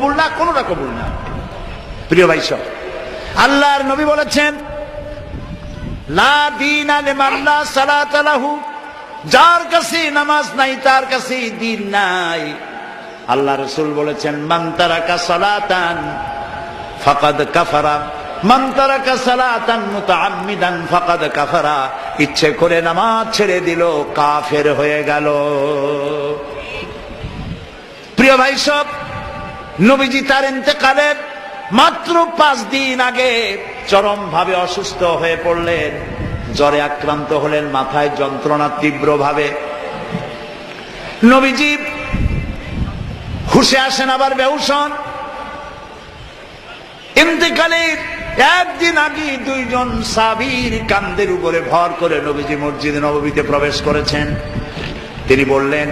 কবুল না, কোনটা কবুল না। প্রিয় ভাই সব, আল্লাহর নবী বলেছেন যার কাছে নামাজ নাই, তার কাছে দিন নাই। আল্লাহ রসুল বলেছেন সালাতান ফাকাদ কাফারা সালাতান ফাকাদ কাফারা ইচ্ছে করে নামাজ ছেড়ে দিল, কাফের হয়ে গেল। প্রিয় ভাই সব নবীজি তার ইন্তেকালের মাত্র পাঁচ দিন আগে চরম ভাবে অসুস্থ হয়ে পড়লেন। জ্বরে আক্রান্ত হলেন, মাথায় যন্ত্রণা তীব্র ভাবে নবীজি হুশে আসেন আবার বেউসন ইন্তেকালের একদিন আগে দুইজন সাবির কান্দের উপরে ভর করে নবীজি মসজিদে নবীতে প্রবেশ করেছেন। তিনি বললেন,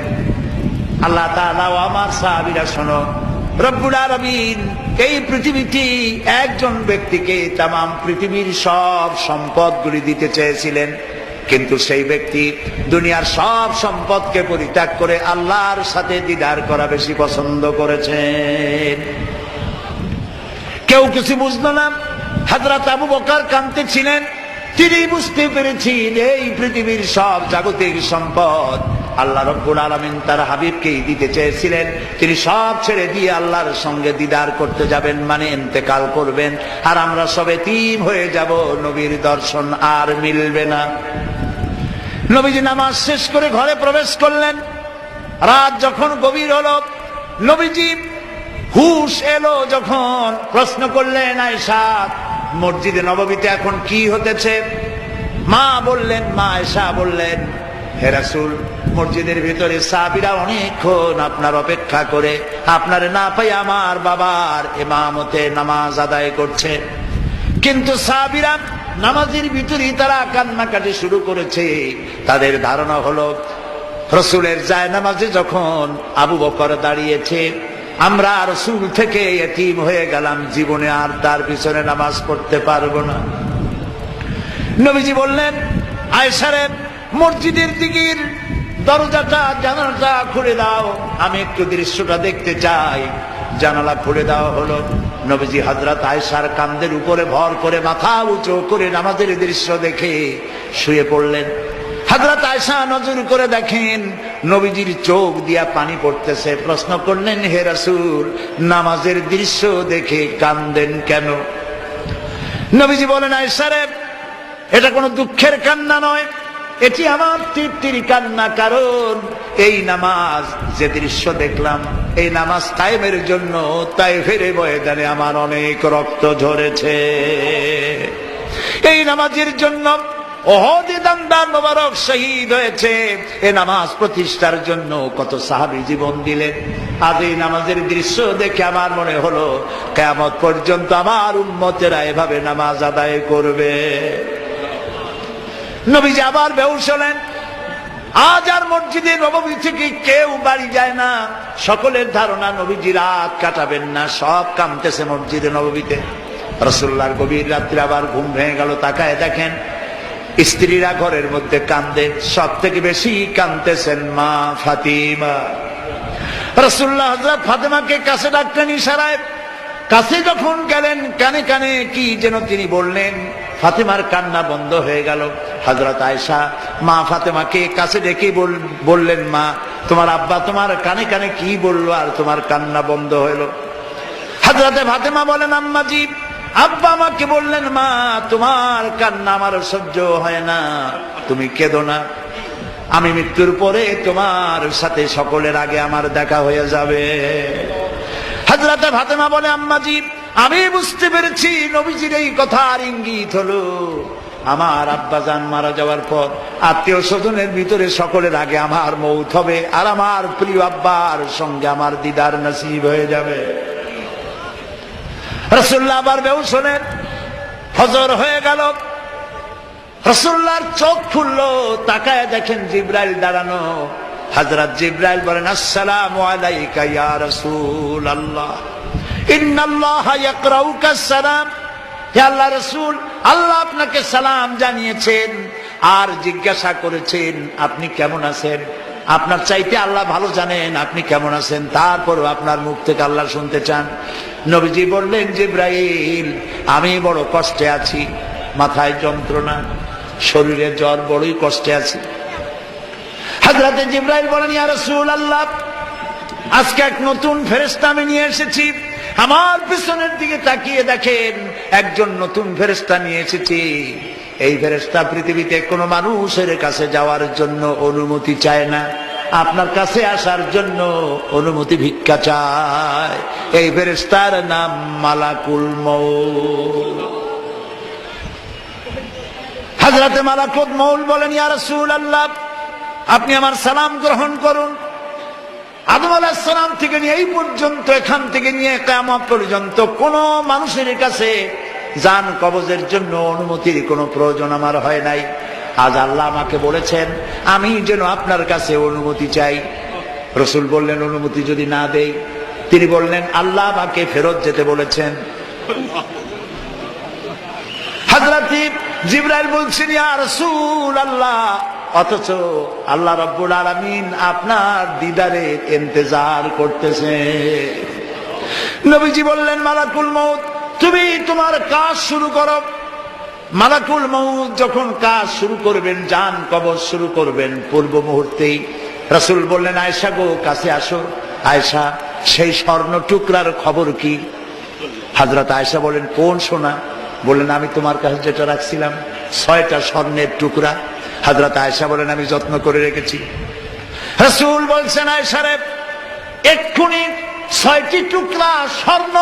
আল্লাহ তাআলা ও আমার সাহাবীরা শোনো এই পৃথিবীটি একজন ব্যক্তিকে তাম পৃথিবীর সব সম্পদগুলি দিতে চেয়েছিলেন। কিন্তু সেই ব্যক্তি দুনিয়ার সব সম্পদকে পরিত্যাগ করে আল্লাহর সাথে দিদার করা বেশি পছন্দ করেছেন। কেউ কিছু বুঝলো না হাজরাত আবু বকার কান্তে ছিলেন তিনি বুঝতে পেরেছেন এই পৃথিবীর সব জাগতিক সম্পদ আল্লাহ রব্বুল আলমিন তার হাবিবকেই দিতে চেয়েছিলেন। তিনি সব ছেড়ে দিয়ে আল্লাহর সঙ্গে দিদার করতে যাবেন মানে এতেকাল করবেন। আর আমরা সবে তিম হয়ে যাব, নবীর দর্শন আর মিলবে না। নবীজি নামাজ শেষ করে ঘরে প্রবেশ করলেন। রাত যখন গভীর হল, নবীজি হুশ এলো যখন প্রশ্ন করলেন আয়সা মসজিদে নববীতে এখন কি হতেছে? মা বললেন, মা আয়সা বললেন হে রাসূল, মসজিদের ভিতরে সাবিরা অনেকক্ষণ আপনার অপেক্ষা করে, আপনার না পাই আমার বাবার এমামতে নামাজ আদায় করছে। কিন্তু সাবিরা নামাজের ভিতরেই তারা কান্নাকাটি শুরু করেছে। তাদের ধারণা হলো, রসুলের যায় নামাজে যখন আবু বকর দাঁড়িয়েছে, আমরা রসুল থেকে এতিম হয়ে গেলাম, জীবনে আর তার পিছনে নামাজ পড়তে পারব না। নবীজি বললেন আয়সারে মসজিদের দিকের দরজাটা, জানালাটা খুলে দাও। আমি একটু দৃশ্যটা দেখতে চাই। জানালা খুলে দেওয়া হলো। নবীজি হজরত আয়সার কান্দের উপরে ভর করে মাথা উঁচু করে নামাজের দৃশ্য দেখে শুয়ে পড়লেন। হজরত আয়সা নজর করে দেখেন নবীজির চোখ দিয়া পানি পড়তেছে। প্রশ্ন করলেন, হে রাসূল, নামাজের দৃশ্য দেখে কান্দেন কেন? নবীজি বলেন আয়সারে এটা কোনো দুঃখের কান্না নয়। এটি আমার তৃপ্তির কান্না কারণ। এই নামাজ যে দৃশ্য দেখলাম, এই নামাজ কায়েমের জন্য তাই ফেরে ময়দানে আমার অনেক রক্ত ঝরেছে। এই নামাজের জন্য দামদার মোবারক শহীদ হয়েছে। এ নামাজ প্রতিষ্ঠার জন্য কত সাহাবি জীবন দিলেন আজ এই নামাজের দৃশ্য দেখে আমার মনে হলো কেমত পর্যন্ত আমার উন্মতেরা এভাবে নামাজ আদায় করবে। নবীজি আবার বেউস হলেন। আজ আর মসজিদে নবমী থেকে কেউ বাড়ি যায় না। সকলের ধারণা, নবীজি রাত কাটাবেন না, সব কামতেছে মসজিদে নবমীতে। রসুল্লার গভীর রাত্রে আবার ঘুম ভেঙে গেল, তাকায় দেখেন, স্ত্রীরা ঘরের মধ্যে কান্দে সব থেকে বেশি কান্দতেছেন মা ফাতিমা। রসুল্লাহ হজরত ফাতেমাকে কাছে ডাকতেন ইশারায়, কাছে যখন গেলেন, কানে কানে কি যেন তিনি বললেন ফাতেমার কান্না বন্ধ হয়ে গেল। হজরত আয়সা মা ফাতেমাকে কাছে ডেকে বললেন, মা, তোমার আব্বা তোমার কানে কানে কি বলল আর তোমার কান্না বন্ধ হইল? হজরতে ফাতেমা বলেন, আম্মাজি, আব্বা আমাকে বললেন, মা, তোমার কান্না আমার সহ্য হয় না, তুমি কেঁদো না। আমি মৃত্যুর পরে তোমার সাথে সকলের আগে আমার দেখা হয়ে যাবে। হাজরাতে ফাতেমা বলে, আম্মাজি আমি বুঝতে পেরেছি নবীজির এই কথার ইঙ্গিত হলো, আমার আব্বা জান মারা যাওয়ার পর আত্মীয় স্বজনের ভিতরে সকলের আগে আমার মৌত হবে আর আমার প্রিয় আব্বার সঙ্গে আমার দিদার নসিব হয়ে যাবে। রসুল্লাহ আবার বেউ শোনেন, হজর হয়ে গেল। রসুল্লাহর চোখ খুললো, তাকায় দেখেন জিব্রাইল দাঁড়ানো। হজরত জিব্রাইল বলেন, আসসালাম আলাইকা ইয়া রসুল আল্লাহ আল্লাহ রসুল, আল্লাহ আপনাকে সালাম জানিয়েছেন আর জিজ্ঞাসা করেছেন, আপনি কেমন আছেন? আপনার চাইতে আল্লাহ ভালো জানেন, আপনি কেমন আছেন? তারপরও আপনার মুখ থেকে আল্লাহ শুনতে চান। নবীজি বললেন, জিব্রাইল, আমি বড় কষ্টে আছি, মাথায় যন্ত্রণা, শরীরে জ্বর, বড়ই কষ্টে আছি। হাজরাতে জিব্রাইল বলেন, ইয়া রাসূল আল্লাহ আজকে এক নতুন ফেরেস্তা আমি নিয়ে এসেছি। আমার পিছনের দিকে তাকিয়ে দেখেন, একজন নতুন ফেরেস্তা নিয়ে এসেছি। এই ফেরেস্তা পৃথিবীতে কোনো মানুষের কাছে যাওয়ার জন্য অনুমতি চায় না। আপনার কাছে আসার জন্য অনুমতি ভিক্ষা চায়। এই ফেরেস্তার নাম মালাকুল হাজরাতে মালাকুল মৌল বলেন, ইয়া রাসূল আল্লাহ আপনি আমার সালাম গ্রহণ করুন। আদম আলাহিসাম থেকে নিয়ে এই পর্যন্ত, এখান থেকে নিয়ে কেমন পর্যন্ত কোন মানুষের কাছে যান কবজের জন্য অনুমতির কোনো প্রয়োজন আমার হয় নাই। আজ আল্লাহ আমাকে বলেছেন, আমি যেন আপনার কাছে অনুমতি চাই। রসুল বললেন, অনুমতি যদি না দেই, তিনি বললেন, আল্লাহ আমাকে ফেরত যেতে বলেছেন। হাজরাতি জিব্রাইল বলছেন, ইয়া রাসূল আল্লাহ অথচ আল্লাহ রব্বুল আলামিন আপনার দিদারের ইন্তজার করতেছে। নবীজি বললেন, মালাকুল মউত, তুমি তোমার কাজ শুরু করো। মালাকুল মউত যখন কাজ শুরু করবেন, যান কবজ শুরু করবেন, পূর্ব মুহূর্তেই রাসূল বললেন, আয়েশা গো, কাছে আসো। আয়েশা, সেই স্বর্ণ টুকরার খবর কি? হাজরত আয়েশা বলেন, কোন সোনা? বললেন, আমি তোমার কাছে যেটা রাখছিলাম, ছয়টা স্বর্ণের টুকরা। হাজরত আয়েশা বলেন, আমি যত্ন করে রেখেছি। রসুল বলছেন আয়েশারে এক্ষুনি ছয়টি টুকরা স্বর্ণ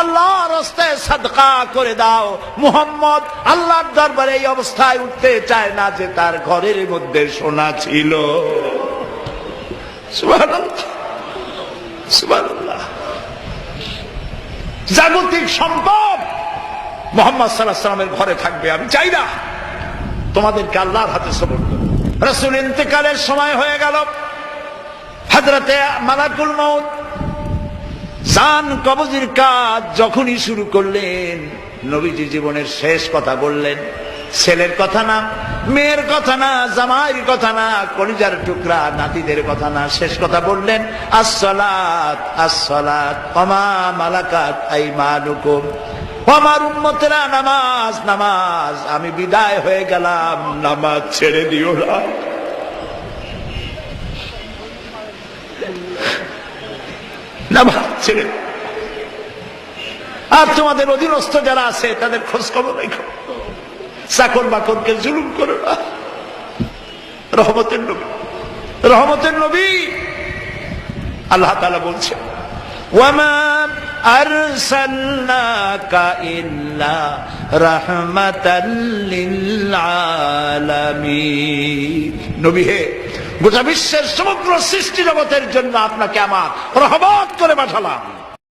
আল্লাহ রাস্তায় সাদকা করে দাও। মুহাম্মদ আল্লাহর দরবারে এই অবস্থায় উঠতে চায় না যে তার ঘরের মধ্যে সোনা ছিল। জাগতিক সম্পদ মোহাম্মদ সাল্লাহ সাল্লামের ঘরে থাকবে, আমি চাই না। তোমাদেরকে আল্লাহর হাতে সবর রসুল ইন্তেকালের সময় হয়ে গেল। হাজরাতে মালাকুল মৌত জান কবজির কাজ যখনই শুরু করলেন, নবীজি জীবনের শেষ কথা বললেন। ছেলের কথা না, মেয়ের কথা না, জামাইয়ের কথা না, কলিজার টুকরা, নাতিদের কথা না, শেষ কথা বললেন আসলাত আসলাত অমা মালাকাত আই মানুকুম আমার উম্মতেরা, নামাজ নামাজ, আমি বিদায় হয়ে গেলাম, নামাজ ছেড়ে দিও না। নামাজ ছেড়ে আর তোমাদের অধীনস্থ যারা আছে, তাদের খোঁজ খবর চাকর বাকরকে জুলুম করো না। রহমতের নবী রহমতের নবী। আল্লাহ তালা বলছেন আরসালনাকা ইল্লা রাহমাতাল লিল আলামিন গোটা বিশ্বের সমগ্র সৃষ্টি জগতের জন্য আপনাকে আমার রহমত করে পাঠালাম।